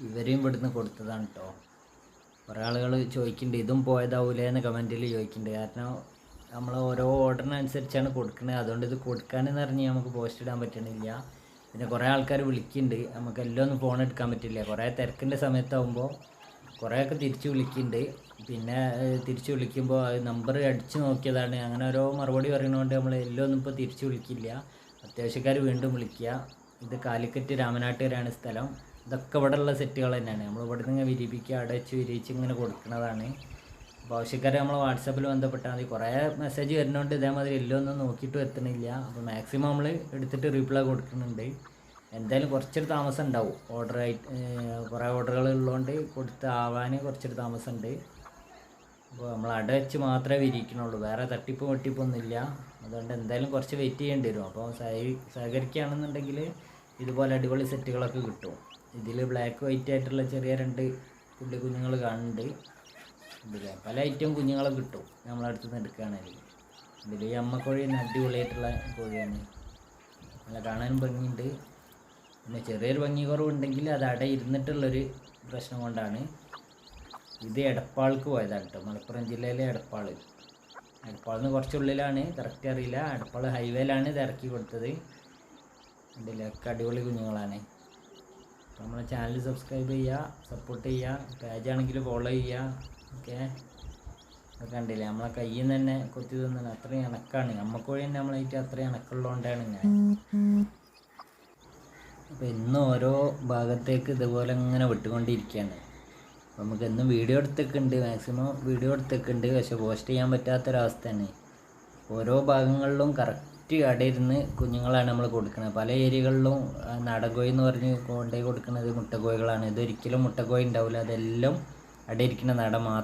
ഇവരെയും ഇവിടുന്ന് കൊടുത്തതാണ് കേട്ടോ കുറേ ആളുകൾ ചോദിക്കുന്നുണ്ട് ഇതും പോയതാവൂലേ? എന്ന് കമന്റിൽ ചോദിക്കുന്നുണ്ട് കാരണം നമ്മൾ ഓരോ ഓർഡറിനനുസരിച്ചാണ് കൊടുക്കുന്നത് അതുകൊണ്ട് ഇത് കൊടുക്കാനെന്ന് പറഞ്ഞ് നമുക്ക് പോസ്റ്റ് ഇടാൻ പറ്റണില്ല. പിന്നെ കുറേ ആൾക്കാർ വിളിക്കുന്നുണ്ട് നമുക്ക് എല്ലാം ഒന്നും ഫോൺ എടുക്കാൻ പറ്റില്ല. കുറേ തിരക്കിന്റെ സമയത്താവുമ്പോൾ കുറേയൊക്കെ തിരിച്ച് വിളിക്കുന്നുണ്ട് പിന്നെ തിരിച്ച് വിളിക്കുമ്പോൾ നമ്പർ അടിച്ച് നോക്കിയതാണ്. അങ്ങനെ ഓരോ മറുപടി പറയുന്നതുകൊണ്ട് നമ്മൾ എല്ലാം ഒന്നും ഇപ്പോൾ തിരിച്ച് വിളിക്കില്ല. അത്യാവശ്യക്കാർ വീണ്ടും വിളിക്കുക ഇത് കാലിക്കറ്റ് രാമനാട്ടുകരാണ് സ്ഥലം. ഇതൊക്കെ ഇവിടെ ഉള്ള സെറ്റുകൾ തന്നെയാണ്. നമ്മൾ ഇവിടെ നിന്ന് വിരിപ്പിക്കുക അവിടെ വെച്ച് ഇങ്ങനെ കൊടുക്കുന്നതാണ് അപ്പോൾ ആവശ്യക്കാരെ നമ്മൾ വാട്സാപ്പിൽ ബന്ധപ്പെട്ടാൽ മതി. കുറേ മെസ്സേജ് വരുന്നതുകൊണ്ട് ഇതേമാതിരി എല്ലാം ഒന്നും നോക്കിയിട്ട് എത്തണില്ല. അപ്പോൾ മാക്സിമം നമ്മൾ എടുത്തിട്ട് റിപ്ലൈ കൊടുക്കുന്നുണ്ട്. എന്തായാലും കുറച്ചൊരു താമസം ഉണ്ടാവും. ഓർഡർ ആയിട്ട് കുറേ ഓർഡറുകൾ ഉള്ളതുകൊണ്ട് കൊടുത്ത് ആവാൻ കുറച്ചൊരു താമസമുണ്ട് അപ്പോൾ നമ്മൾ അട വെച്ച് മാത്രമേ വിരിക്കണുള്ളൂ. വേറെ തട്ടിപ്പ് വെട്ടിപ്പൊന്നുമില്ല അതുകൊണ്ട് എന്തായാലും കുറച്ച് വെയിറ്റ് ചെയ്യേണ്ടി വരും. അപ്പോൾ സഹ- സഹകരിക്കുകയാണെന്നുണ്ടെങ്കിൽ ഇതുപോലെ അടിപൊളി സെറ്റുകളൊക്കെ കിട്ടും. ഇതിൽ ബ്ലാക്ക് വൈറ്റ് ആയിട്ടുള്ള ചെറിയ രണ്ട് പുള്ളി കുഞ്ഞുങ്ങൾ കാണുന്നുണ്ട്. ഇതിലെ പല ഐറ്റം കുഞ്ഞുങ്ങളെ കിട്ടും. നമ്മളടുത്ത് നിന്ന് എടുക്കുകയാണെങ്കിൽ. ഇതിൽ ഈ അമ്മക്കോഴി അടിപൊളിയായിട്ടുള്ള കോഴിയാണ്. നല്ല കാണാനും ഭംഗിയുണ്ട്. പിന്നെ ചെറിയൊരു ഭംഗി കുറവുണ്ടെങ്കിൽ അത് അട ഇരുന്നിട്ടുള്ളൊരു പ്രശ്നം കൊണ്ടാണ് ഇത് എടപ്പാൾക്ക് പോയതാണ് കേട്ടോ. മലപ്പുറം ജില്ലയിലെ എടപ്പാൾ. എടപ്പാളിൽ നിന്ന് കുറച്ചുള്ളിലാണ് കറക്റ്റ് അറിയില്ല. എടപ്പാൾ ഹൈവേയിലാണ് ഇത് ഇറക്കി കൊടുത്തത്. ഇതിലൊക്കെ അടിപൊളി കുഞ്ഞുങ്ങളാണ്. നമ്മളെ ചാനൽ സബ്സ്ക്രൈബ് ചെയ്യുക സപ്പോർട്ട് ചെയ്യുക പേജാണെങ്കിൽ ഫോളോ ചെയ്യുക ഓക്കെ അതൊക്കെ കണ്ടില്ലേ? നമ്മളെ കയ്യിൽ നിന്ന് തന്നെ കൊത്തി തന്നെ അത്രയും ഇണക്കാണ് നമ്മക്കോഴി തന്നെ നമ്മളായിട്ട് അത്രയും ഇണക്കുള്ളതുകൊണ്ടാണ് ഞാൻ അപ്പോൾ ഇന്നും ഓരോ ഭാഗത്തേക്ക് ഇതുപോലെ ഇങ്ങനെ വിട്ടുകൊണ്ടിരിക്കുകയാണ്. അപ്പോൾ നമുക്ക് എന്നും വീഡിയോ എടുത്തൊക്കെയുണ്ട് മാക്സിമം വീഡിയോ എടുത്തൊക്കെയുണ്ട് പക്ഷെ പോസ്റ്റ് ചെയ്യാൻ പറ്റാത്തൊരവസ്ഥയാണ്. ഓരോ ഭാഗങ്ങളിലും കറക്റ്റ് അടയിരുന്ന് കുഞ്ഞുങ്ങളാണ് നമ്മൾ കൊടുക്കുന്നത്. പല ഏരിയകളിലും നാടൻകോഴി എന്ന് പറഞ്ഞ് കൊണ്ടുപോയി കൊടുക്കുന്നത് മുട്ടക്കോഴികളാണ്. ഇതൊരിക്കലും മുട്ടക്കോഴി ഉണ്ടാവില്ല അതെല്ലാം അടയിരിക്കുന്ന നട മാത്രം